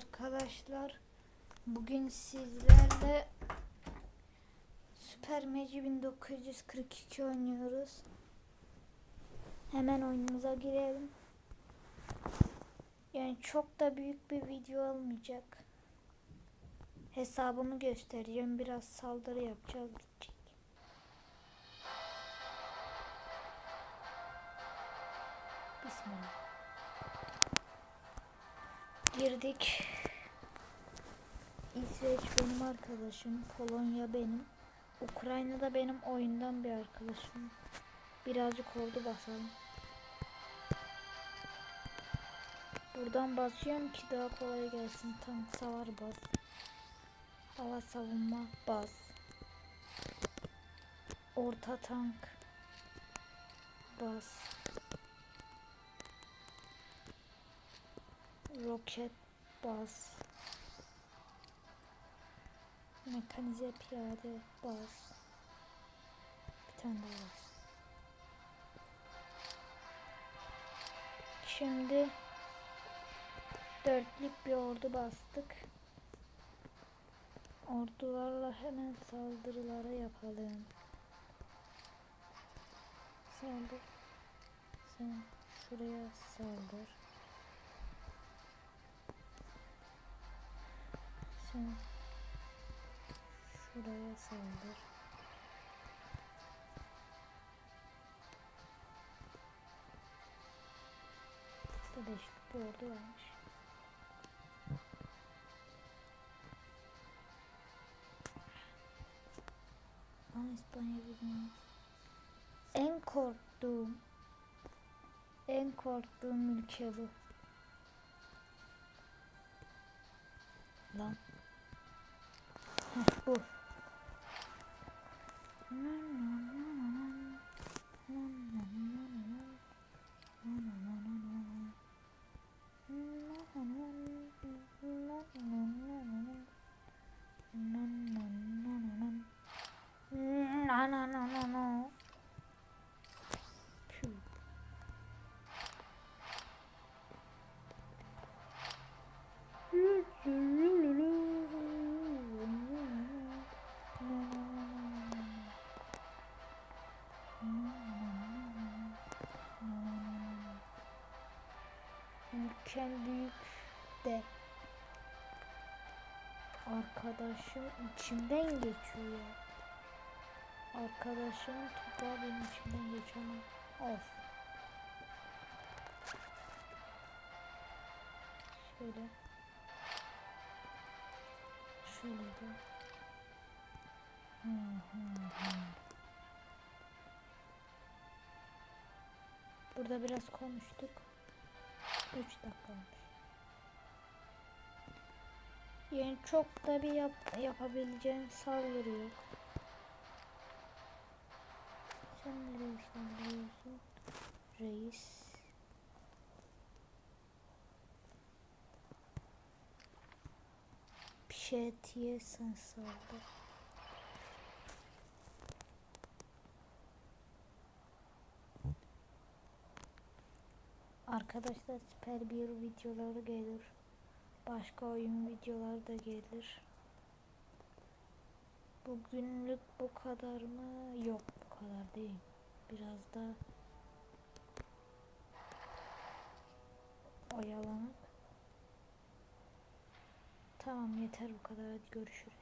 Arkadaşlar bugün sizlerle Süper Meci 1942 oynuyoruz. Hemen oyunumuza girelim. Yani çok da büyük bir video olmayacak. Hesabımı göstereceğim. Biraz saldırı yapacağız. Gidecek. Bismillah. Girdik. İsveç benim arkadaşım. Polonya benim. Ukrayna da benim oyundan bir arkadaşım. Birazcık ordu basalım. Buradan basıyorum ki daha kolay gelsin. Tank savar bas. Hava savunma bas. Orta tank bas. Roket bas. Mekanize piyade bas. Bir tane daha bas. Şimdi dörtlük bir ordu bastık. Ordularla hemen saldırılara yapalım. Saldır. Sen şuraya saldır. Sen şuraya saldır. Burada beşlik bir ordu varmış. Ama İspanya bizim en korktuğum en korktuğum ülke bu. Lan. 뭐. 음, 나나나나나. Ülken büyük de arkadaşım içimden geçiyor ya. Arkadaşımın toprağı benim içimden ama of. Şöyle. Şöyle de. Hı hı hı. Burada biraz konuştuk. 3 dakika olmuş. Yani çok da bir yap yapabileceğim saldırı yok. Sen nereye saldırıyorsun? Reis. Pişetiye sen saldır. Arkadaşlar süper bir videoları gelir. Başka oyun videoları da gelir. Bugünlük bu kadar mı? Yok bu kadar değil. Biraz da oyalamak. Tamam yeter bu kadar. Hadi görüşürüz.